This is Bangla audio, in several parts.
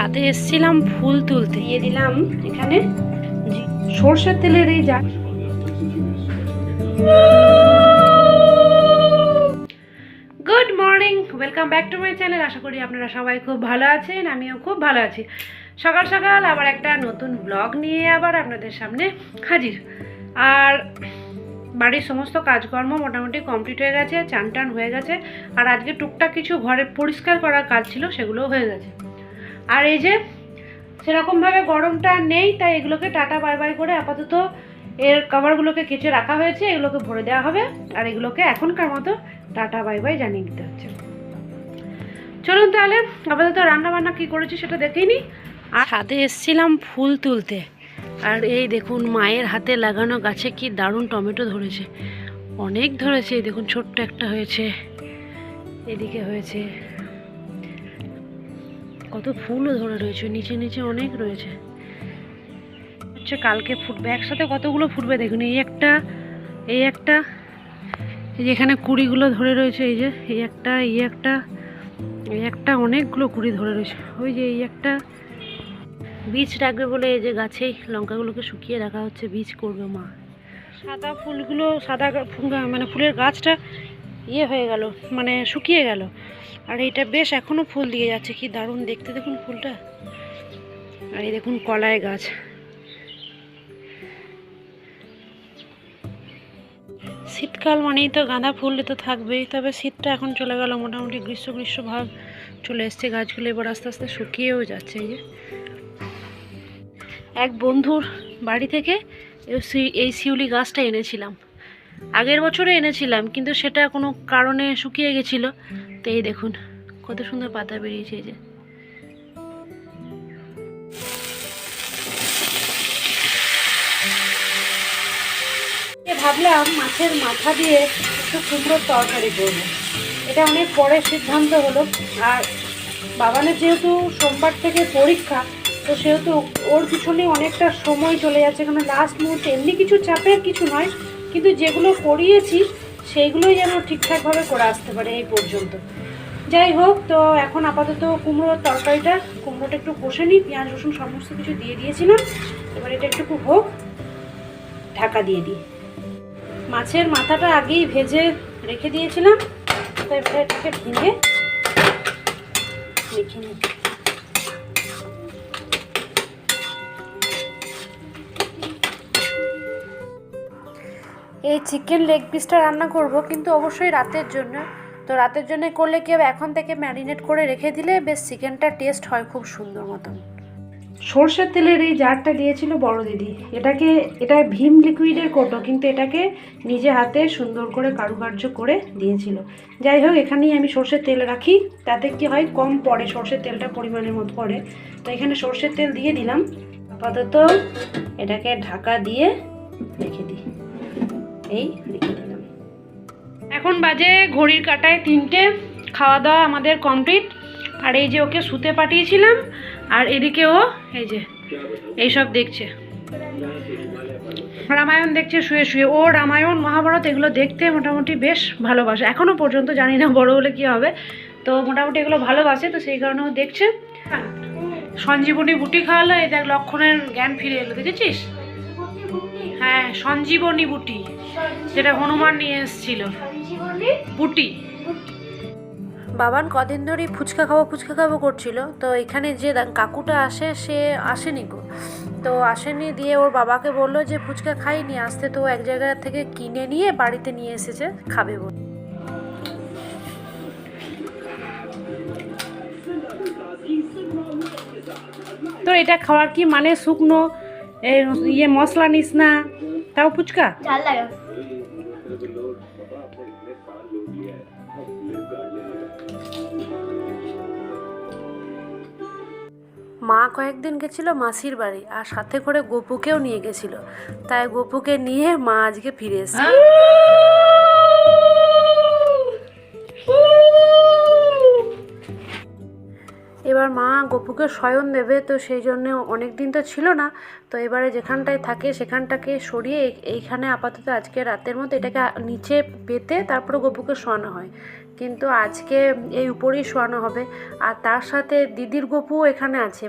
ছাদে এসছিলাম ফুল তুলতে। দিয়ে দিলাম এখানে সর্ষের তেলের এই যা good morning welcome back to my channel আশা করি আপনারা সবাই খুব ভালো আছেন, আমিও খুব ভালো আছি। সকাল সকাল আবার একটা নতুন ব্লগ নিয়ে আবার আপনাদের সামনে হাজির। আর বাড়ির সমস্ত কাজকর্ম মোটামুটি কমপ্লিট হয়ে গেছে চান টান হয়ে গেছে। আর আজকে টুকটাক কিছু ঘরে পরিষ্কার করার কাজ ছিল, সেগুলোও হয়ে গেছে। আর এই যে সেরকমভাবে গরমটা নেই, তাই এগুলোকে টাটা, বাই বাই করে আপাতত এর কভারগুলোকে কেচে রাখা হয়েছে, এগুলোকে ভরে দেওয়া হবে আর এগুলোকে এখনকার মতো টাটা, বাই বাই জানিয়ে দিতে হচ্ছে। চলুন তাহলে, আপাতত রান্না বান্না কী করেছি সেটা দেখেই নি। আর ছাদে এসছিলাম ফুল তুলতে। আর এই দেখুন, মায়ের হাতে লাগানো গাছে কি দারুণ টমেটো ধরেছে। অনেক ধরেছে, এই দেখুন, ছোট্ট একটা হয়েছে। এদিকে হয়েছে। কত ফুলও ধরে রয়েছে, নিচে নিচে অনেক রয়েছে। হচ্ছে কালকে ফুটবে, একসাথে কতগুলো ফুটবে দেখুন, এই একটা এই একটা, এই যে এখানে কুড়িগুলো ধরে রয়েছে, এই যে, এই একটা এই একটা এই একটা অনেকগুলো কুড়ি ধরে রয়েছে, ওই যে এই একটা। বীজ রাখবে বলে এই যে গাছেই লঙ্কাগুলোকে শুকিয়ে রাখা হচ্ছে, বীজ করবে মা। সাদা ফুলগুলো, সাদা মানে ফুলের গাছটা ইয়ে হয়ে গেল মানে শুকিয়ে গেল। আর এটা বেশ এখনও ফুল দিয়ে যাচ্ছে, কি দারুণ দেখতে দেখুন ফুলটা। আর এই দেখুন কলায় গাছ। শীতকাল মানেই তো গাঁদা ফুল তো থাকবেই, তবে শীতটা এখন চলে গেল মোটামুটি গ্রীষ্ম গ্রীষ্ম ভাব চলে এসছে, গাছগুলো এবার আস্তে আস্তে শুকিয়েও যাচ্ছে এই যে। এক বন্ধুর বাড়ি থেকে এই শিউলি গাছটা এনেছিলাম। আগের বছরে এনেছিলাম, কিন্তু সেটা কোনো কারণে শুকিয়ে গেছিল। তো এই দেখুন, কত সুন্দর পাতা বেরিয়েছে এই যে। ভাবলাম মাছের মাথা দিয়ে একটু সুন্দর তরকারি করব। এটা অনেক পরের সিদ্ধান্ত হলো। আর বাবানের যেহেতু সোমবার থেকে পরীক্ষা, তো সেহেতু ওর পিছনে অনেকটা সময় চলে যাচ্ছে। কারণ লাস্ট মুহূর্তে এমনি কিছু চাপের কিছু নয়, কিন্তু যেগুলো করিয়েছি সেইগুলোই যেন ঠিকঠাকভাবে করে আসতে পারে এই পর্যন্ত। যাই হোক, তো এখন আপাতত কুমড়োর তরকারিটা, কুমড়োটা একটু কষে নিই, পেঁয়াজ, রসুন সমস্ত কিছু দিয়ে দিয়েছিলাম। এবার এটা একটু হোক ঢাকা দিয়ে দিই। মাছের মাথাটা আগেই ভেজে রেখে দিয়েছিলাম তো এবার এটাকে ভেঙে রেখে নিই এই চিকেন লেগ পিসটা রান্না করব, কিন্তু অবশ্যই রাতের জন্য। তো রাতের জন্য করলে কি হবে? এখন থেকে ম্যারিনেট করে রেখে দিলে বেশ চিকেনটা টেস্ট হয় খুব সুন্দর মতন। সর্ষের তেলের এই জারটা দিয়েছিল বড় দিদি। এটাকে, এটা ভীম লিকুইডের কোটো, কিন্তু এটাকে নিজে হাতে সুন্দর করে কারুকার্য করে দিয়েছিল। যাই হোক, এখানেই আমি সর্ষের তেল রাখি। তাতে কি হয়? কম পড়ে, সর্ষের তেলটা পরিমাণের মতো পড়ে। তো এখানে সর্ষের তেল দিয়ে দিলাম। আপাতত এটাকে ঢাকা দিয়ে রেখে দিই। এই রেখে দিলাম এখন বাজে ঘড়ির কাটায় তিনটে, খাওয়া দাওয়া আমাদের কমপ্লিট। আর এই যে ওকে শুতে পাঠিয়েছিলাম, আর এদিকে ও এই যে, এইসব দেখছে। রামায়ণ দেখছে, শুয়ে শুয়ে। ও রামায়ণ, মহাভারত, এগুলো দেখতে মোটামুটি বেশ ভালোবাসে। এখনও পর্যন্ত জানি না বড় হলে কি হবে। তো মোটামুটি এগুলো ভালোবাসে, তো সেই কারণে ও দেখছে। সঞ্জীবনী বুটি খাওয়ালো, এই দেখ লক্ষণের জ্ঞান ফিরে এলো, দেখেছিস? হ্যাঁ সঞ্জীবনী বুটি। যেটা হনুমান নিয়ে এসেছিল। বুটি বাবান কদিন ধরেই ফুচকা খাব ফুচকা খাব করছিল। তো এখানে যে কাকুটা আসে সে আসেনি গো। তো আসেনি দিয়ে ওর বাবাকে বলল যে ফুচকা খাইনি আসতে তো এক জায়গা থেকে কিনে নিয়ে বাড়িতে নিয়ে এসেছে খাবে বলে। তো এটা খাওয়ার কি মানে? শুকনো ইয়ে মশলা নিস না? তাও ফুচকা? মা কয়েকদিন গেছিল মাসির বাড়ি আর সাথে করে গোপুকেও নিয়ে গেছিল। তাই গোপুকে নিয়ে মা আজকে ফিরে এসেছে। এবার মা গপুকে শয়ন দেবে, তো সেই জন্য অনেক দিন তো ছিল না। তো এবারে যেখানটায় থাকে সেখানটাকে সরিয়ে এইখানে আপাতত আজকে রাতের মতো এটাকে নিচে পেতে তারপরে গপুকে শোয়ানো হয়। কিন্তু আজকে এই উপরেই শোয়ানো হবে। আর তার সাথে দিদির গপুও এখানে আছে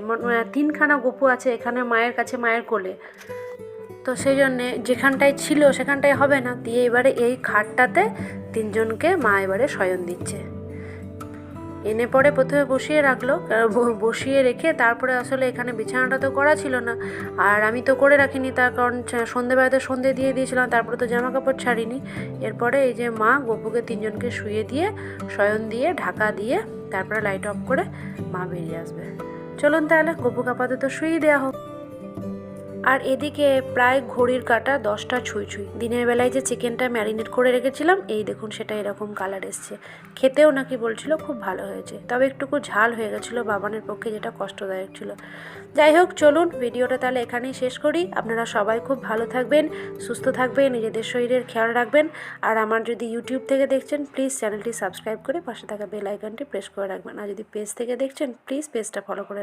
তিনখানা গপু আছে এখানে মায়ের কাছে, মায়ের কোলে। তো সেই জন্যে যেখানটায় ছিল সেখানটায় হবে না। দিয়ে এবারে এই খাটটাতে তিনজনকে মা এবারে শয়ন দিচ্ছে। এনে পরে প্রথমে বসিয়ে রাখল বসিয়ে রেখে তারপরে আসলে এখানে বিছানাটা তো করা ছিল না। আর আমি তো করে রাখিনি, তার কারণ সন্ধেবেলাতে সন্ধে দিয়ে দিয়েছিলাম, তারপরে তো জামা কাপড় ছাড়িনি। এরপরে এই যে মা গপুকে তিনজনকে শুয়ে দিয়ে, শয়ন দিয়ে, ঢাকা দিয়ে, তারপরে লাইট অফ করে মা বেরিয়ে আসবে। চলুন তাহলে, গপুকে আপাতত শুয়ে দেওয়া হোক। আর এদিকে প্রায় ঘড়ির কাটা দশটা ছুঁই ছুঁই। দিনের বেলায় যে চিকেনটা ম্যারিনেট করে রেখেছিলাম, এই দেখুন সেটা এরকম কালার এসছে। খেতেও নাকি বলছিল খুব ভালো হয়েছে, তবে একটুকু ঝাল হয়ে গেছিল, বাবানের পক্ষে যেটা কষ্টদায়ক ছিল। যাই হোক, চলুন ভিডিওটা তাহলে এখানেই শেষ করি। আপনারা সবাই খুব ভালো থাকবেন, সুস্থ থাকবেন, নিজেদের শরীরের খেয়াল রাখবেন। আর আমার যদি ইউটিউব থেকে দেখছেন প্লিজ চ্যানেলটি সাবস্ক্রাইব করে পাশে থাকা বেল আইকনটি প্রেস করে রাখবেন। আর যদি পেজ থেকে দেখছেন প্লিজ পেজটা ফলো করে